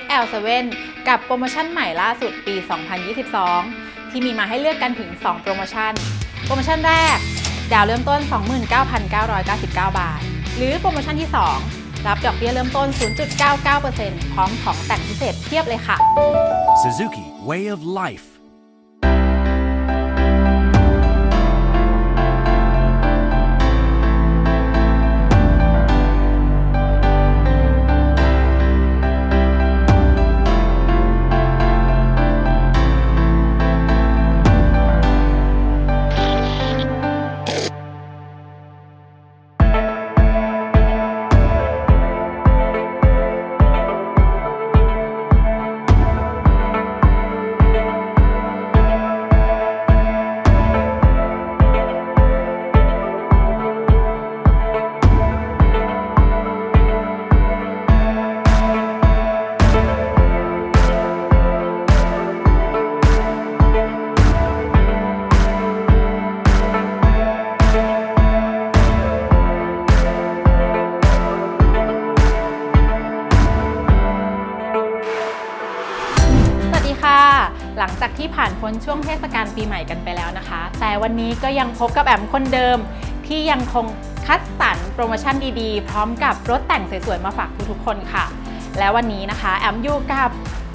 XL7 กับโปรโมชั่นใหม่ล่าสุดปี 2022 ที่มีมาให้เลือกกันถึง 2 โปรโมชั่น โปรโมชั่นแรก ดาวเริ่มต้น 29,999 บาท หรือโปรโมชั่นที่ 2 รับดอกเบี้ยเริ่มต้น 0.99%พร้อมของแต่งพิเศษเทียบเลยค่ะ Suzuki Way of Life. หลังจากที่ผ่านพ้นช่วงเทศกาลปีใหม่กันไปแล้วนะคะ แต่วันนี้ก็ยังพบกับแอมคนเดิม ที่ยังคงคัดสรรโปรโมชั่นดีๆ พร้อมกับรถแต่งสวยๆมาฝากทุกๆคนค่ะ และวันนี้นะคะ แอมอยู่กับ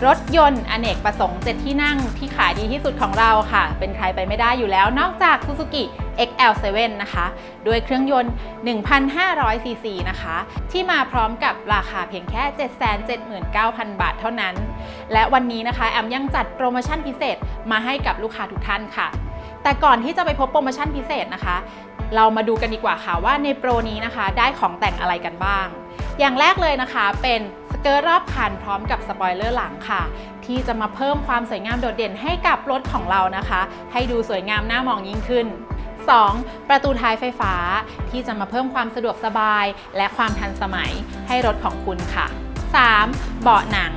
รถยนต์อเนกประสงค์เจ็ดที่นั่งที่ขายดีที่สุดของเราค่ะ เป็นใครไปไม่ได้อยู่แล้ว นอกจากซูซูกิ XL7 นะคะ ด้วยเครื่องยนต์ 1,500 ซีซีนะคะ ที่มาพร้อมกับราคาเพียงแค่ 779,000 บาทเท่านั้น และวันนี้นะคะ แอมยังจัดโปรโมชั่นพิเศษมาให้กับลูกค้าทุกท่านค่ะ แต่ก่อนที่จะไปพบโปรโมชั่นพิเศษนะคะ เรามาดูกันดีกว่าค่ะว่าในโปรนี้นะคะได้ของแต่งอะไรกันบ้าง อย่างแรกเลยนะคะเป็นสเกิร์ตรอบคันพร้อมกับสปอยเลอร์หลังค่ะที่จะมาเพิ่มความสวยงามโดดเด่นให้กับรถของเรานะคะ ให้ดูสวยงามน่ามองยิ่งขึ้น 2. ประตูท้ายไฟฟ้าที่จะมาเพิ่มความสะดวกสบาย และความทันสมัยให้รถของคุณค่ะ 3. เบาะหนัง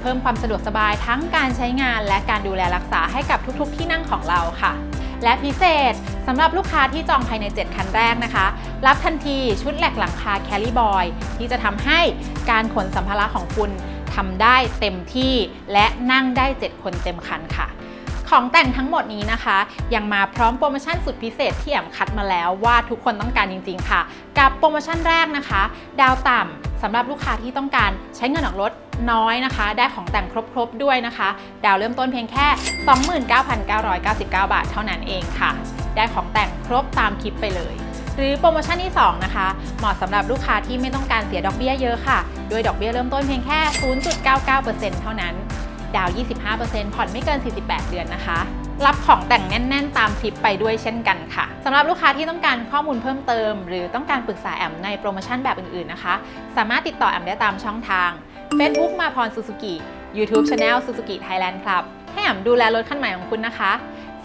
เพิ่มความสะดวกสบายทั้งการใช้งานและการดูแลรักษาให้กับทุกๆ ที่นั่งของเราค่ะ และพิเศษสำหรับลูกค้าที่จองภายใน 7 คันแรกนะคะ รับทันทีชุดแหลกหลังคาแคล r ี b บอยที่จะทำให้การขนสัมภาระของคุณทำได้เต็มที่และนั่งได้ 7 คนเต็มคันค่ะ ของแต่งทั้งหมดนี้นะคะ ยังมาพร้อมโปรโมชั่นสุดพิเศษที่แอมคัดมาแล้วว่าทุกคนต้องการจริงๆค่ะ กับโปรโมชั่นแรกนะคะ ดาวต่ำสำหรับลูกค้าที่ต้องการใช้เงินออกรถน้อยนะคะ ได้ของแต่งครบๆด้วยนะคะ ดาวเริ่มต้นเพียงแค่ 29,999 บาทเท่านั้นเองค่ะ ได้ของแต่งครบตามคลิปไปเลยหรือโปรโมชั่นที่ 2 นะคะ เหมาะสำหรับลูกค้าที่ไม่ต้องการเสียดอกเบี้ยเยอะค่ะโดยดอกเบี้ยเริ่มต้นเพียงแค่ 0.99%เท่านั้น ดาว 25%ผ่อนไม่เกิน 48 เดือนนะคะ รับของแต่งแน่น ๆ ตามคลิปไปด้วยเช่นกันค่ะสำหรับลูกค้าที่ต้องการข้อมูลเพิ่มเติม หรือต้องการปรึกษาแอมในโปรโมชั่นแบบอื่น ๆ นะคะ สามารถติดต่อแอมได้ตามช่องทาง Facebook มาพรซูซูกิ YouTube Channel Suzuki Thailand Club ให้แอมดูแลรถคันใหม่ของคุณนะคะ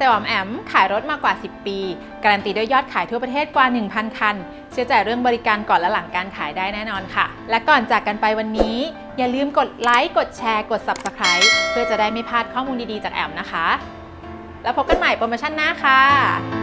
เซลล์แอมขายรถมากว่า 10 ปี การันตีด้วยยอดขายทั่วประเทศกว่า 1,000 คัน เชื่อใจเรื่องบริการก่อนและหลังการขายได้แน่นอนค่ะ และก่อนจากกันไปวันนี้ อย่าลืมกดไลค์กดแชร์กด Subscribe เพื่อจะได้ไม่พลาดข้อมูลดีๆจากแอมนะคะ แล้วพบกันใหม่โปรโมชั่นหน้าค่ะ